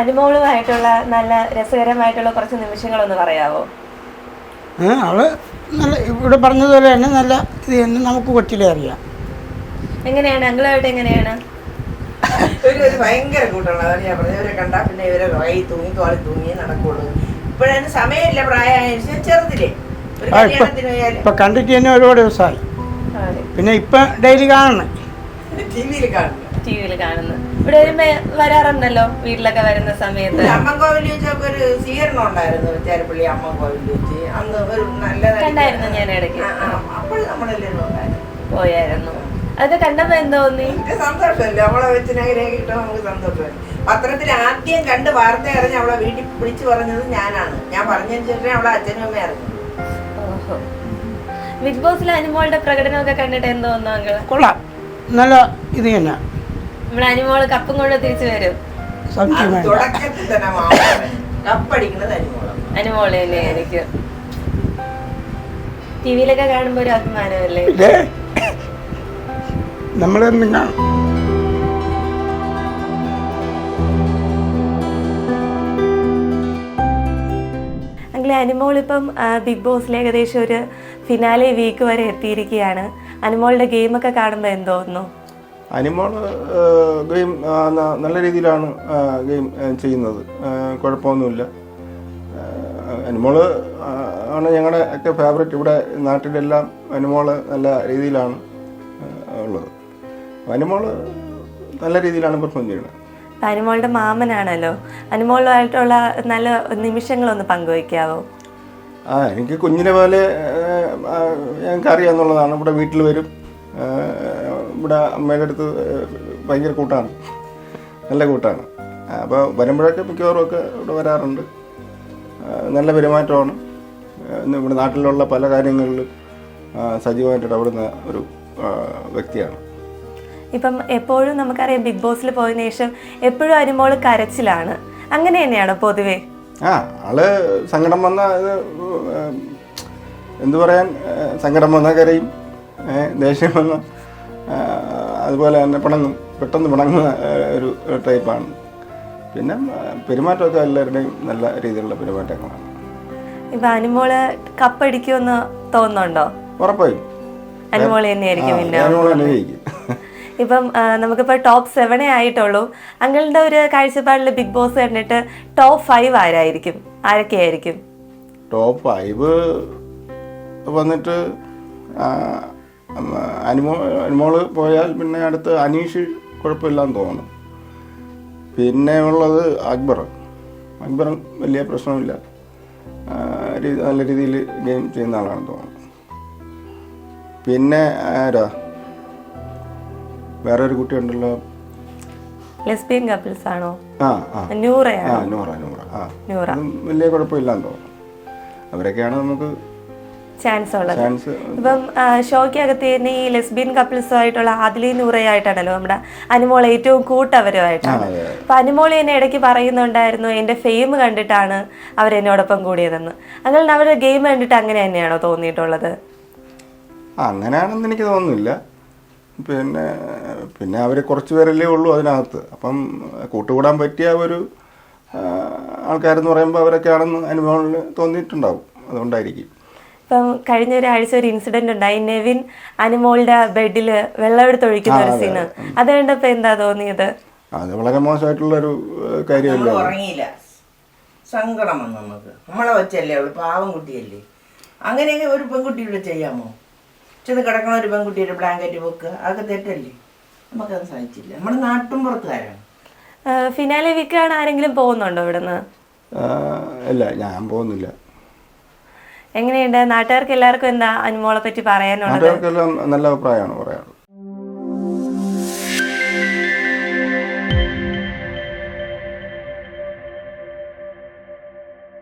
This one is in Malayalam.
അനുമോളുമായിട്ടുള്ള നല്ല രസകരമായിട്ടുള്ള കുറച്ച് നിമിഷങ്ങളൊന്ന് പറയാവോ? അവൾ നല്ല ഇവിടെ പറഞ്ഞതുപോലെ തന്നെ നല്ല ഇത് തന്നെ നമുക്ക് കൊച്ചിലെ അറിയാം. എങ്ങനെയാണ്? അങ്കിളുമായിട്ട് എങ്ങനെയാണ്? ഭയങ്കര കൂട്ടമാണ്? അതാണ് ഞാൻ പറഞ്ഞത്. ഇവരെ കണ്ടാൽ പിന്നെ ഇവരെ കൈ തൂങ്ങി തോളി തൂങ്ങി നടക്കുള്ളൂ. ഇപ്പോഴതിന് സമയമില്ല പ്രായമായ ചെറുതില്ലേ ഒരു ഇപ്പം കല്യാണത്തിന് പോയാൽ ഇപ്പം കണ്ടിട്ട് തന്നെ ഒരുപാട് ദിവസമായി. പിന്നെ ഇപ്പൊ ഡെയിലി കാണണം. ടി വിയിൽ കാണുന്നു ടി വിയിൽ കാണുന്നു ഇവിടെ വരുമ്പോ വരാറുണ്ടല്ലോ വീട്ടിലൊക്കെ വരുന്ന സമയത്ത്. അമ്മൻ കോവിൽ വെച്ചൊക്കെ ഒരു സ്വീകരണം ഉണ്ടായിരുന്നു ചേരപ്പള്ളി അമ്മൻ കോവിൽ വെച്ച് അന്ന് ഒരു നല്ല കണ്ടായിരുന്നു ഞാൻ ഇടയ്ക്ക്. അപ്പോൾ നമ്മളെല്ലാവരും ഉണ്ടായിരുന്നു. പോയായിരുന്നു. അത് കണ്ടപ്പോ എന്തോ തോന്നി? സന്തോഷമല്ലേ? അവളെ വെച്ച് കിട്ടുമ്പോൾ നമുക്ക് സന്തോഷമല്ലേ? പത്രത്തിൽ ആദ്യം കണ്ട് വാർത്ത അറിഞ്ഞ് അവളെ വീട്ടിൽ പിടിച്ചു പറഞ്ഞത് ഞാനാണ്. ഞാൻ പറഞ്ഞതിന് ശേഷം അവളെ അച്ഛനും അമ്മയും അറിഞ്ഞു. ബിഗ് ബോസിലെ അനുമോളുടെ പ്രകടനമൊക്കെ കണ്ടിട്ട് എന്തോ തോന്നുന്നു അങ്കിൾ? കൊള്ളാം. നല്ല ഇത് തന്നെ. നമ്മുടെ അനിമോൾ കപ്പും കൊണ്ട് തിരിച്ചു വരും. തുടക്കത്തിൽ തന്നെ മാമൻ കപ്പടിക്കുന്നത് അനുമോളം അനുമോൾ തന്നെയായിരിക്കും ടി വിയിലൊക്കെ കാണുമ്പോ ഒരു അഭിമാനമല്ലേ? ഇത് നമ്മളെന്നും കാണും അങ്കിളെ അനുമോൾ ഇപ്പം ആ, ബിഗ് ബോസിൽ ഏകദേശം ഒരു ഫിനാലെ വീക്ക് വരെ എത്തിയിരിക്കുകയാണ്. അനുമോളുടെ ഗെയിമൊക്കെ കാണുമ്പോൾ എന്തോന്നു? തോന്നുന്നു അനിമോൾ ഗെയിം നല്ല രീതിയിലാണ് ഗെയിം ചെയ്യുന്നത്. കുഴപ്പമൊന്നുമില്ല. അനിമോൾ ആണ് ഞങ്ങളുടെ ഒക്കെ ഫേവറേറ്റ് ഇവിടെ നാട്ടിലെല്ലാം അനിമോൾ നല്ല രീതിയിലാണ് ഉള്ളത്. അനിമോൾ നല്ല രീതിയിലാണ് പെർഫോം ചെയ്യുന്നത്. അനിമോളുടെ മാമനാണല്ലോ. അനിമോളുമായിട്ടുള്ള നല്ല നിമിഷങ്ങളൊന്ന് പങ്കുവയ്ക്കാവോ? ആ എനിക്ക് കുഞ്ഞിനെ പോലെ ഞങ്ങൾക്ക് അറിയാമെന്നുള്ളതാണ് ഇവിടെ വീട്ടിൽ വരും. ഇവിടെ അമ്മയുടെ അടുത്ത് ഭയങ്കര കൂട്ടാണ്. നല്ല കൂട്ടാണ്. അപ്പോൾ വരുമ്പോഴൊക്കെ മിക്കവാറും ഒക്കെ ഇവിടെ വരാറുണ്ട്. നല്ല പെരുമാറ്റമാണ്. ഇന്ന് ഇവിടെ നാട്ടിലുള്ള പല കാര്യങ്ങളിലും സജീവമായിട്ട് ഇടപെടുന്ന ഒരു വ്യക്തിയാണ്. ഇപ്പം എപ്പോഴും നമുക്കറിയാം ബിഗ് ബോസിൽ പോയതിനു ശേഷം എപ്പോഴും അനുമോൾ കരച്ചിലാണ്. അങ്ങനെ തന്നെയാണോ പൊതുവേ? ആ ആൾ സങ്കടം വന്ന എന്തു പറയാൻ സങ്കടം വന്ന കരയും ദേഷ്യം വന്ന ഏഹ്, അതുപോലെ തന്നെ പിണങ്ങും പെട്ടെന്ന് പിണങ്ങുന്ന ഒരു ടൈപ്പാണ് പിന്നെ പെരുമാറ്റമൊക്കെ എല്ലാവരുടെയും നല്ല രീതിയിലുള്ള പെരുമാറ്റങ്ങളാണ്. ഇപ്പൊ അനുമോൾ കപ്പടിക്കുമെന്ന് തോന്നുന്നുണ്ടോ? ഉറപ്പായും. അനുമോൾ തന്നെയായിരിക്കും പിന്നെ ഇപ്പം നമുക്കിപ്പോൾ ടോപ്പ് സെവനേ ആയിട്ടുള്ളൂ. അങ്ങളുടെ ഒരു കാഴ്ചപ്പാടിൽ ബിഗ് ബോസ് കണ്ടിട്ട് ടോപ്പ് ഫൈവ് ആരായിരിക്കും? ആരൊക്കെയായിരിക്കും ടോപ്പ് ഫൈവ് വന്നിട്ട് അനിമോ അനുമോൾ പോയാൽ പിന്നെ അടുത്ത് അനീഷ് കുഴപ്പമില്ലാന്ന് തോന്നുന്നു. പിന്നെ ഉള്ളത് അക്ബർ. അക്ബറും വലിയ പ്രശ്നമില്ല നല്ല രീതിയിൽ ഗെയിം ചെയ്യുന്ന ആളാണെന്ന് തോന്നുന്നു. പിന്നെ ആരാ? വേറെ ഒരു കുട്ടിയുണ്ടല്ലോ. ലെസ്ബിയൻ കപ്പിൾസ് ആണോ? നൂറ നൂറ. ആ. നൂറ. വലിയ കുഴപ്പമില്ലാന്ന് തോന്നുന്നു. അവരൊക്കെയാണ് നമുക്ക് ചാൻസ് ഉള്ളത്. ഇപ്പം ഷോയ്ക്കകത്ത് തന്നെ ഈ ലെസ്ബിയൻ കപ്പിൾസുമായിട്ടുള്ള ആദിലി നൂറയായിട്ടാണല്ലോ നമ്മുടെ അനുമോൾ ഏറ്റവും കൂട്ടവരുമായിട്ടാണ്. അപ്പൊ അനുമോൾ എന്നെ ഇടയ്ക്ക് പറയുന്നുണ്ടായിരുന്നു എന്റെ ഫെയിം കണ്ടിട്ടാണ് അവരെന്നോടൊപ്പം കൂടിയതെന്ന്. അങ്ങനെ അവരുടെ ഗെയിം കണ്ടിട്ട് അങ്ങനെ തന്നെയാണോ തോന്നിയിട്ടുള്ളത്? അങ്ങനെയാണെന്ന് എനിക്ക് തോന്നുന്നില്ല. പിന്നെ പിന്നെ അവർ കുറച്ച് പേരല്ലേ ഉള്ളൂ അതിനകത്ത്. അപ്പം കൂട്ടുകൂടാൻ പറ്റിയ ഒരു ആൾക്കാരെന്ന് പറയുമ്പോൾ അവരൊക്കെയാണെന്ന് അനുഭവങ്ങളിൽ തോന്നിയിട്ടുണ്ടാവും. അതുകൊണ്ടായിരിക്കും. ഇപ്പം കഴിഞ്ഞ ഒരാഴ്ച ഒരു ഇൻസിഡന്റ് ഉണ്ടായി. നെവിൻ അനുമോളുടെ ബെഡിൽ വെള്ളമെടുത്ത് ഒഴിക്കുന്ന ഒരു സീന് അത്. കണ്ടപ്പോ എന്താ തോന്നിയത്? അത് വളരെ മോശമായിട്ടുള്ള ഒരു കാര്യമല്ല ഉറങ്ങിയില്ല. സങ്കടം വന്നു നമുക്ക്. നമ്മളെ വെച്ചല്ലേ അവൾ പാവം കുട്ടിയല്ലേ. അങ്ങനെയൊക്കെ ഒരു പെൺകുട്ടിയുടെ ചെയ്യാമോ? ചെന്ന് കിടക്കണ ഒരു പെൺകുട്ടി ഒരു ബ്ലാങ്കറ്റ് വെക്കുക അതൊക്കെ തെറ്റല്ലേ? നമുക്കത് സാധിച്ചില്ല. നമ്മുടെ നാട്ടും പുറത്തുകാരാണ്. ഫിനാലെ വീക്കാണ് ആരെങ്കിലും പോകുന്നുണ്ടോ ഇവിടുന്ന്? നിന്ന് ഇല്ല ഞാൻ പോകുന്നില്ല. എങ്ങനെയുണ്ട് നാട്ടുകാർക്ക് എല്ലാവർക്കും എന്താ അനുമോളെ പറ്റി പറയാനുള്ളത് നല്ല അഭിപ്രായമാണ്